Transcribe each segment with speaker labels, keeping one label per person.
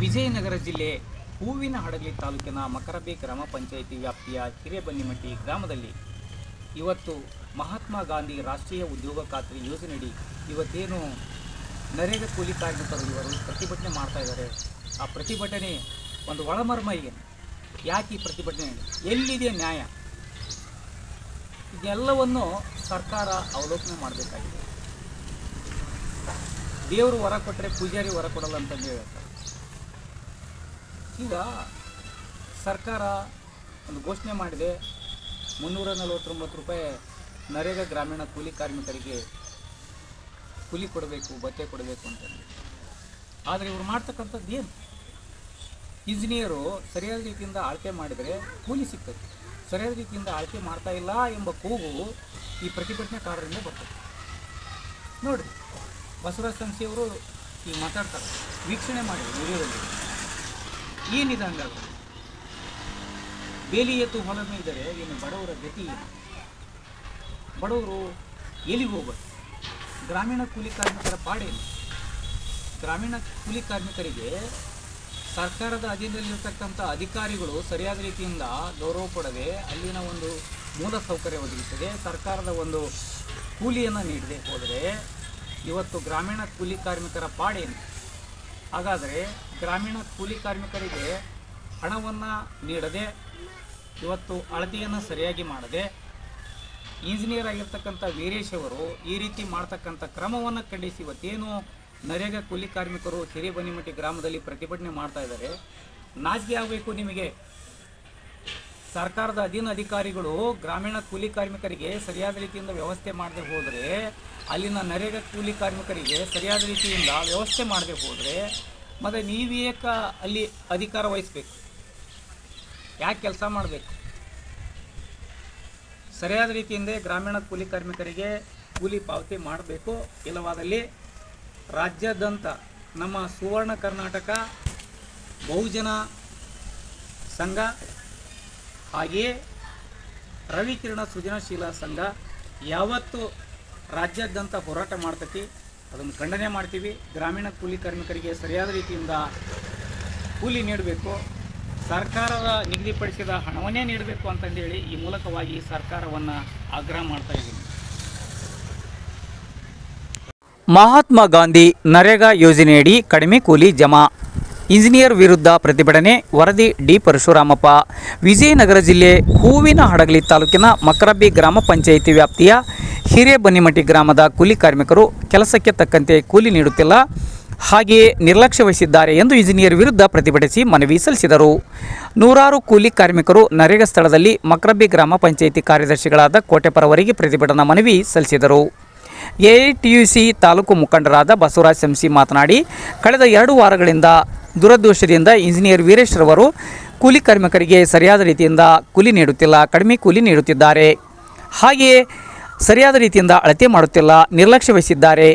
Speaker 1: ವಿಜಯನಗರ ಜಿಲ್ಲೆ ಹೂವಿನ ಹಡಗಲಿ ತಾಲೂಕಿನ ಮಕರಬೆ ಗ್ರಾಮ ಪಂಚಾಯಿತಿ ವ್ಯಾಪ್ತಿಯ ಹಿರೇಬನ್ನಿಮಟ್ಟಿ ಗ್ರಾಮದಲ್ಲಿ ಇವತ್ತು ಮಹಾತ್ಮ ಗಾಂಧಿ ರಾಷ್ಟ್ರೀಯ ಉದ್ಯೋಗ ಖಾತ್ರಿ ಯೋಜನೆಯಡಿ ಇವತ್ತೇನು ನರೇಗ ಕೂಲಿ ಕಾರ್ಮಿಕರು ಇವರು ಪ್ರತಿಭಟನೆ ಮಾಡ್ತಾ ಇದ್ದಾರೆ. ಆ ಪ್ರತಿಭಟನೆ ಒಂದು ಒಳಮರ್ಮ ಏನು? ಯಾಕೆ ಈ ಪ್ರತಿಭಟನೆ? ಎಲ್ಲಿದೆ ನ್ಯಾಯ? ಇದೆಲ್ಲವನ್ನು ಸರ್ಕಾರ ಅವಲೋಕನೆ ಮಾಡಬೇಕಾಗಿದೆ. ದೇವರು ಹೊರ ಕೊಟ್ಟರೆ ಪೂಜಾರಿ ಹೊರ ಕೊಡಲ್ಲ ಅಂತಂದು ಹೇಳ್ತಾರೆ. ಈಗ ಸರ್ಕಾರ ಒಂದು ಘೋಷಣೆ ಮಾಡಿದೆ, ಮುನ್ನೂರ ನಲವತ್ತೊಂಬತ್ತು ರೂಪಾಯಿ ನರೇಗಾ ಗ್ರಾಮೀಣ ಕೂಲಿ ಕಾರ್ಮಿಕರಿಗೆ ಕೂಲಿ ಕೊಡಬೇಕು ಬತ್ತೆ ಕೊಡಬೇಕು ಅಂತಂದು ಆದರೆ ಇವರು ಮಾಡ್ತಕ್ಕಂಥದ್ದು ಏನು? ಇಂಜಿನಿಯರು ಸರಿಯಾದ ರೀತಿಯಿಂದ ಆಳ್ಕೆ ಮಾಡಿದರೆ ಕೂಲಿ ಸಿಗ್ತದೆ. ಸರಿಯಾದ ರೀತಿಯಿಂದ ಆಳ್ಕೆ ಮಾಡ್ತಾ ಇಲ್ಲ ಎಂಬ ಕೂಗು ಈ ಪ್ರತಿಭಟನೆಕಾರರಿಂದ ಬರ್ತದೆ. ನೋಡಿರಿ, ಬಸವರಾಜ ಸಂಸ್ಥೆಯವರು ಈಗ ಮಾತಾಡ್ತಾರೆ, ವೀಕ್ಷಣೆ ಮಾಡಿ ವಿಡಿಯೋದಲ್ಲಿ. ಏನಿದೆ ಹಂಗಾದ್ರೆ? ಬೇಲಿ ಎತ್ತು ಹೊಲ ಇದ್ದರೆ ಏನು ಬಡವರ ಗತಿ ಬಡವರು ಎಲ್ಲಿಗೆ ಹೋಗ್ಬೇಕು ಗ್ರಾಮೀಣ ಕೂಲಿ ಕಾರ್ಮಿಕರ ಪಾಡೇನು ಗ್ರಾಮೀಣ ಕೂಲಿ ಕಾರ್ಮಿಕರಿಗೆ ಸರ್ಕಾರದ ಅಧೀನದಲ್ಲಿರ್ತಕ್ಕಂಥ ಅಧಿಕಾರಿಗಳು ಸರಿಯಾದ ರೀತಿಯಿಂದ ಗೌರವ ಕೊಡದೆ ಅಲ್ಲಿನ ಒಂದು ಮೂಲ ಸೌಕರ್ಯ ಒದಗಿಸದೆ ಸರ್ಕಾರದ ಒಂದು ಕೂಲಿಯನ್ನು ನೀಡದೆ ಹೋದರೆ ಇವತ್ತು ಗ್ರಾಮೀಣ ಕೂಲಿ ಕಾರ್ಮಿಕರ ಪಾಡೇನು ಹಾಗಾದರೆ ಗ್ರಾಮೀಣ ಕೂಲಿ ಕಾರ್ಮಿಕರಿಗೆ ಹಣವನ್ನು ನೀಡದೆ ಇವತ್ತು ಅಳತೆಯನ್ನು ಸರಿಯಾಗಿ ಮಾಡದೆ ಇಂಜಿನಿಯರ್ ಆಗಿರ್ತಕ್ಕಂಥ ವೀರೇಶ್ ಅವರು ಈ ರೀತಿ ಮಾಡ್ತಕ್ಕಂಥ ಕ್ರಮವನ್ನು ಖಂಡಿಸಿ ಇವತ್ತೇನು ನರೇಗಾ ಕೂಲಿ ಕಾರ್ಮಿಕರು ಹಿರೇಬನ್ನಿಮಟ್ಟಿ ಗ್ರಾಮದಲ್ಲಿ ಪ್ರತಿಭಟನೆ ಮಾಡ್ತಾ ಇದ್ದಾರೆ. ನಾಚಿಕೆ ಆಗಬೇಕು ನಿಮಗೆ. ಸರ್ಕಾರದ ಅಧೀನ ಅಧಿಕಾರಿಗಳು ಗ್ರಾಮೀಣ ಕೂಲಿ ಕಾರ್ಮಿಕರಿಗೆ ಸರಿಯಾದ ರೀತಿಯಿಂದ ವ್ಯವಸ್ಥೆ ಮಾಡದೆ ಹೋದರೆ ಅಲ್ಲಿನ ನರೇಗಾ ಕೂಲಿ ಕಾರ್ಮಿಕರಿಗೆ ಸರಿಯಾದ ರೀತಿಯಿಂದ ವ್ಯವಸ್ಥೆ ಮಾಡಬೇಕು ಹೋದರೆ ಮತ್ತು ನೀವೇಕ ಅಲ್ಲಿ ಅಧಿಕಾರ ವಹಿಸ್ಬೇಕು. ಯಾಕೆ ಕೆಲಸ ಮಾಡಬೇಕು? ಸರಿಯಾದ ರೀತಿಯಿಂದ ಗ್ರಾಮೀಣ ಕೂಲಿ ಕಾರ್ಮಿಕರಿಗೆ ಕೂಲಿ ಪಾವತಿ ಮಾಡಬೇಕು. ಇಲ್ಲವಾದಲ್ಲಿ ರಾಜ್ಯಾದ್ಯಂತ ನಮ್ಮ ಸುವರ್ಣ ಕರ್ನಾಟಕ ಬಹುಜನ ಸಂಘ ಹಾಗೆಯೇ ರವಿಕಿರಣ ಸೃಜನಶೀಲ ಸಂಘ ಯಾವತ್ತು ರಾಜ್ಯಾದ್ಯಂತ ಹೋರಾಟ ಮಾಡ್ತತಿ, ಅದನ್ನು ಖಂಡನೆ ಮಾಡ್ತೀವಿ. ಗ್ರಾಮೀಣ ಕೂಲಿ ಕಾರ್ಮಿಕರಿಗೆ ಸರಿಯಾದ ರೀತಿಯಿಂದ ಕೂಲಿ ನೀಡಬೇಕು. ಸರ್ಕಾರದ ನಿಗದಿಪಡಿಸಿದ ಹಣವನ್ನೇ ನೀಡಬೇಕು ಅಂತಂದೇಳಿ ಈ ಮೂಲಕವಾಗಿ ಸರ್ಕಾರವನ್ನು ಆಗ್ರಹ ಮಾಡ್ತಾ ಇದ್ದೀನಿ. ಮಹಾತ್ಮ ಗಾಂಧಿ ನರೇಗಾ ಯೋಜನೆಯಡಿ ಕಡಿಮೆ ಕೂಲಿ ಜಮಾ. ಇಂಜಿನಿಯರ್ ವಿರುದ್ಧ ಪ್ರತಿಭಟನೆ, ವರದಿ ಡಿ ಪರಶುರಾಮಪ್ಪ. ವಿಜಯನಗರ ಜಿಲ್ಲೆ ಹೂವಿನ ಹಡಗಲಿ ತಾಲೂಕಿನ ಮಕರಬ್ಬಿ ಗ್ರಾಮ ಪಂಚಾಯಿತಿ ವ್ಯಾಪ್ತಿಯ ಹಿರೇಬನ್ನಿಮಟ್ಟಿ ಗ್ರಾಮದ ಕೂಲಿ ಕಾರ್ಮಿಕರು ಕೆಲಸಕ್ಕೆ ತಕ್ಕಂತೆ ಕೂಲಿ ನೀಡುತ್ತಿಲ್ಲ. ಹಾಗೆಯೇ ನಿರ್ಲಕ್ಷ್ಯ ವಹಿಸಿದ್ದಾರೆ ಎಂದು ಇಂಜಿನಿಯರ್ ವಿರುದ್ಧ ಪ್ರತಿಭಟಿಸಿ ಮನವಿ ಸಲ್ಲಿಸಿದರು. ನೂರಾರು ಕೂಲಿ ಕಾರ್ಮಿಕರು ನರೇಗ ಸ್ಥಳದಲ್ಲಿ ಮಕ್ರಬ್ಬಿ ಗ್ರಾಮ ಪಂಚಾಯಿತಿ ಕಾರ್ಯದರ್ಶಿಗಳಾದ ಕೋಟೆಪರವರಿಗೆ ಪ್ರತಿಭಟನಾ ಮನವಿ ಸಲ್ಲಿಸಿದರು. ಎಐಟಿಯುಸಿ ತಾಲೂಕು ಮುಖಂಡರಾದ ಬಸವರಾಜ್ ಸಂಸಿ ಮಾತನಾಡಿ, ಕಳೆದ ಎರಡು ವಾರಗಳಿಂದ ದುರದೃಷ್ಟದಿಂದ ಇಂಜಿನಿಯರ್ ವೀರೇಶ್ ರವರು ಕೂಲಿ ಕಾರ್ಮಿಕರಿಗೆ ಸರಿಯಾದ ರೀತಿಯಿಂದ ಕೂಲಿ ನೀಡುತ್ತಿಲ್ಲ, ಕಡಿಮೆ ಕೂಲಿ ನೀಡುತ್ತಿದ್ದಾರೆ. ಹಾಗೆಯೇ ಸರಿಯಾದ ರೀತಿಯಿಂದ ಅಳತೆ ಮಾಡುತ್ತಿಲ್ಲ, ನಿರ್ಲಕ್ಷ್ಯ ವಹಿಸಿದ್ದಾರೆ.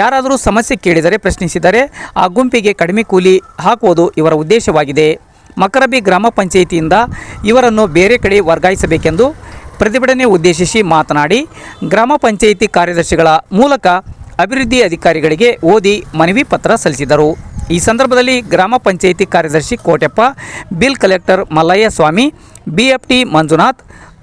Speaker 1: ಯಾರಾದರೂ ಸಮಸ್ಯೆ ಕೇಳಿದರೆ ಪ್ರಶ್ನಿಸಿದರೆ ಆ ಗುಂಪಿಗೆ ಕಡಿಮೆ ಕೂಲಿ ಹಾಕುವುದು ಇವರ ಉದ್ದೇಶವಾಗಿದೆ. ಮಕರಬಿ ಗ್ರಾಮ ಪಂಚಾಯಿತಿಯಿಂದ ಇವರನ್ನು ಬೇರೆ ಕಡೆ ವರ್ಗಾಯಿಸಬೇಕೆಂದು ಪ್ರತಿಭಟನೆ ಉದ್ದೇಶಿಸಿ ಮಾತನಾಡಿ, ಗ್ರಾಮ ಪಂಚಾಯಿತಿ ಕಾರ್ಯದರ್ಶಿಗಳ ಮೂಲಕ ಅಭಿವೃದ್ಧಿ ಅಧಿಕಾರಿಗಳಿಗೆ ಓದಿ ಮನವಿ ಪತ್ರ ಸಲ್ಲಿಸಿದರು. ಈ ಸಂದರ್ಭದಲ್ಲಿ ಗ್ರಾಮ ಪಂಚಾಯಿತಿ ಕಾರ್ಯದರ್ಶಿ Koteppa, bill collector Mallayya Swamy BFT Manjunath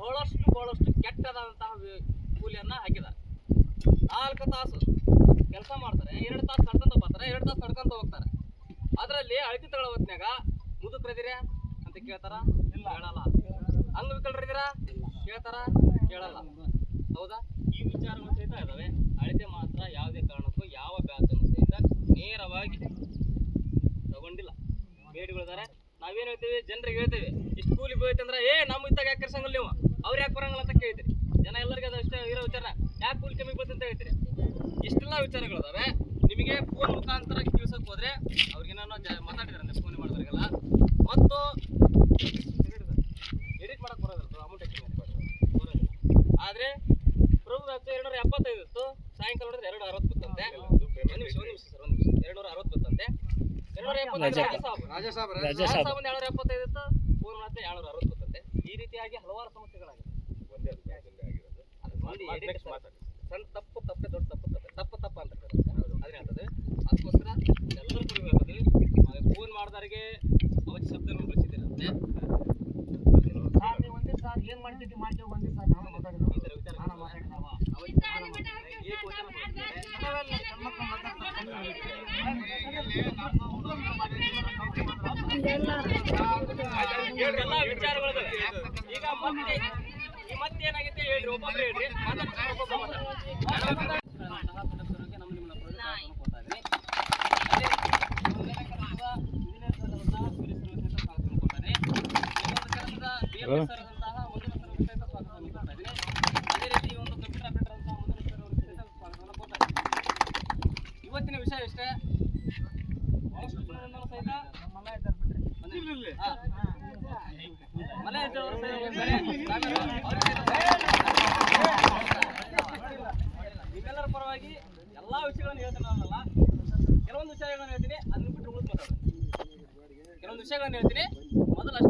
Speaker 2: ಬಹಳಷ್ಟು ಬಹಳಷ್ಟು ಕೆಟ್ಟದಾದಂತಹ ಕೂಲಿಯನ್ನು ಹಾಕಿದ್ದಾರೆ ನಾಲ್ಕು ತಾಸು ಕೆಲಸ ಮಾಡ್ತಾರೆ ಎರಡು ತಾಸು ಕಡ್ಕೊಂತ ಬರ್ತಾರೆ ಎರಡು ತಾಸು ತಡ್ಕೊಂತ ಹೋಗ್ತಾರೆ. ಅದರಲ್ಲಿ ಅಳತಿ ತಗೊಳ್ಳೋ ಹೊತ್ನ್ಯಾಗ ಮುದುಕ್ರದಿರ ಅಂತ ಕೇಳ್ತಾರ? ಇಲ್ಲ. ಹೇಳಲ್ಲ ಅಂಗವಿಕಲರಿದ್ದೀರಾ ಕೇಳ್ತಾರ? ಕೇಳಲ್ಲ. ಹೌದಾ? ಈ ವಿಚಾರಗಳು ಸಹಿತ ಇದಾವೆ. ಅಳತೆ ಮಾತ್ರ ಯಾವುದೇ ಕಾರಣಕ್ಕೂ ಯಾವ ಬ್ಯಾಚನ್ನು ಸಹಿತ ನೇರವಾಗಿ ತಗೊಂಡಿಲ್ಲ. ಬೇಡಿಗಳಿದ್ದಾರೆ. ನಾವೇನು ಹೇಳ್ತೀವಿ? ಜನರಿಗೆ ಹೇಳ್ತೇವೆ ಇಷ್ಟು ಕೂಲಿ ಬೀಳುತ್ತೆ ಅಂದ್ರೆ ಏ ನಮ್ಮ ಇದ್ದಾಗ ಯಾಕೆ ನೀವು? ಅವ್ರು ಯಾಕೆ ಬರಂಗಿಲ್ಲ ಅಂತ ಕೇಳ್ತೀರಿ ಜನ ಎಲ್ಲರಿಗೂ ಅದು ಅಷ್ಟೇ ಇರೋ ವಿಚಾರ. ಯಾಕೆ ಕೂಲಿ ಕಮ್ಮಿ ಬೀಳುತ್ತೆ ಅಂತ ಹೇಳ್ತೀರಿ? ಇಷ್ಟೆಲ್ಲ ವಿಚಾರಗಳಿದಾವೆ. ನಿಮಗೆ ಫೋನ್ ಮುಖಾಂತರ ತಿಳಿಸೋಕೆ ಹೋದ್ರೆ ಅವ್ರಿಗೆ ನಾನು ಮಾತಾಡಿದಾರೆ ಫೋನ್ ಮಾಡೋದ್ರಿಗೆಲ್ಲ ಮತ್ತು ಎಡಿಟ್ ಮಾಡಕ್ ಬರೋದಿಲ್ಲ ಅಮೌಂಟ್ ಬರೋದಿಲ್ಲ. ಆದ್ರೆ ಪ್ರಭು ಹತ್ತು ಎರಡು ನೂರ ಎಪ್ಪತ್ತೈದು ಇತ್ತು. ಸಾಯಂಕಾಲ ನೋಡಿದ್ರೆ ಎರಡು ಅರವತ್ತು ಗೊತ್ತಂತೆ ಒಂದು ನಿಮಿಷ ಒಂದು ನಿಮಿಷ ಸರ್ ಒಂದು ನಿಮಿಷ. ಎರಡು ನೂರ ಅರವತ್ತು ಗೊತ್ತಂತೆ ಎರಡು ನೂರ ಎಪ್ಪತ್ತೈದು ರಾಜ ಸಾಬ್. ರಾಜ ಸಾಬ್ ಒಂದು ಎರಡು ಎಪ್ಪತ್ತೈದು ಇತ್ತು. ಫೋನ್ ಮಾಡಿದ್ರೆ ಎರಡು ನೂರ ಅರವತ್ತು ಈ ರೀತಿಯಾಗಿ ಹಲವಾರು ಸಮಸ್ಯೆಗಳಾಗಿದೆ ಮಂದಿ edit ಸಣ್ಣ ತಪ್ಪು ತಪ್ಪೆ ದೊಡ್ಡ ತಪ್ಪು ತಪ್ಪೆ. ತಪ್ಪು ತಪ್ಪು ಅಂತ ಎಲ್ಲ ವಿಚಾರಗಳಿದಾವೆ. ಈಗ ಮತ್ತೆ ಈ ಮತ್ತೆ ಏನಾಗಿದೆ ಹೇಳ್ರಿ ಒಬ್ಬೊಬ್ರು ಹೇಳ್ರಿ ಮಾತಾಡ್ತಾರೆ ಒಬ್ಬೊಬ್ರು ಮಾತಾಡ್ತಾರೆ. ಅಂತಹ ಸದಸ್ಯರಿಗೆ ನಮ್ಮ ನಿಮ್ಮನ್ನ ಪ್ರೋತ್ಸಾಹವನ್ನು ಕೊಡ್ತಾ ಇದ್ದೀನಿ. ಅದೇ ಮುಂದಿನ ಕೆಲಸದ ಇಂಜಿನಿಯರ್ ಸರ್ ಆದಂತಹ ವೀರೇಶ್ ಸರ್ ಸಹಿತ ಸ್ವಾಗತವನ್ನು ಕೊಡ್ತಾ ಇದ್ದೀನಿ. ಇನ್ನೊಂದು ಕೆಲಸದ BMS ಸರ್ ಆದಂತಹ ಮಂಜುನಾಥ್ ಸರ್ ಅವ್ರಿಗೆ ಸಹಿತ ಸ್ವಾಗತವನ್ನು ಕೊಡ್ತಾ ಇದ್ದೀನಿ. ಅದೇ ರೀತಿ ಈ ಒಂದು ಕಂಪ್ಯೂಟರ್ ಆಪರೇಟರ್ ಆದಂತಹ ಮಂಜುನಾಥ್ ಸರ್ ಅವ್ರಿಗೆ ಸಹಿತ ಸ್ವಾಗತವನ್ನು ಕೊಡ್ತಾ ಇದ್ದೀನಿ. ಇವತ್ತಿನ ವಿಷಯ ಇಷ್ಟೇ ಬಹಳಷ್ಟು ಜನರನ್ನು ಸಹಿತ ಬಂದಿದ್ದೀವಿ. ಹಾ. ಮನೆ ಇದ್ದವರು ಸಹಿತ ಬೇರೆ, ಅವ್ರಿಗೆ ಸಹಿತ ನಿಮ್ಮೆಲ್ಲರ ಪರವಾಗಿ ಎಲ್ಲಾ ವಿಷಯಗಳನ್ನು ಹೇಳ್ತೀನಿ ಕೆಲವೊಂದು ವಿಷಯಗಳನ್ನು ಹೇಳ್ತೀನಿ, ಅದನ್ನ ಬಿಟ್ಟು ಉಳಿದು ಮಾತಾಡೋಣ ಕೆಲವೊಂದು ವಿಷಯಗಳನ್ನು ಹೇಳ್ತೀನಿ, ಮೊದಲು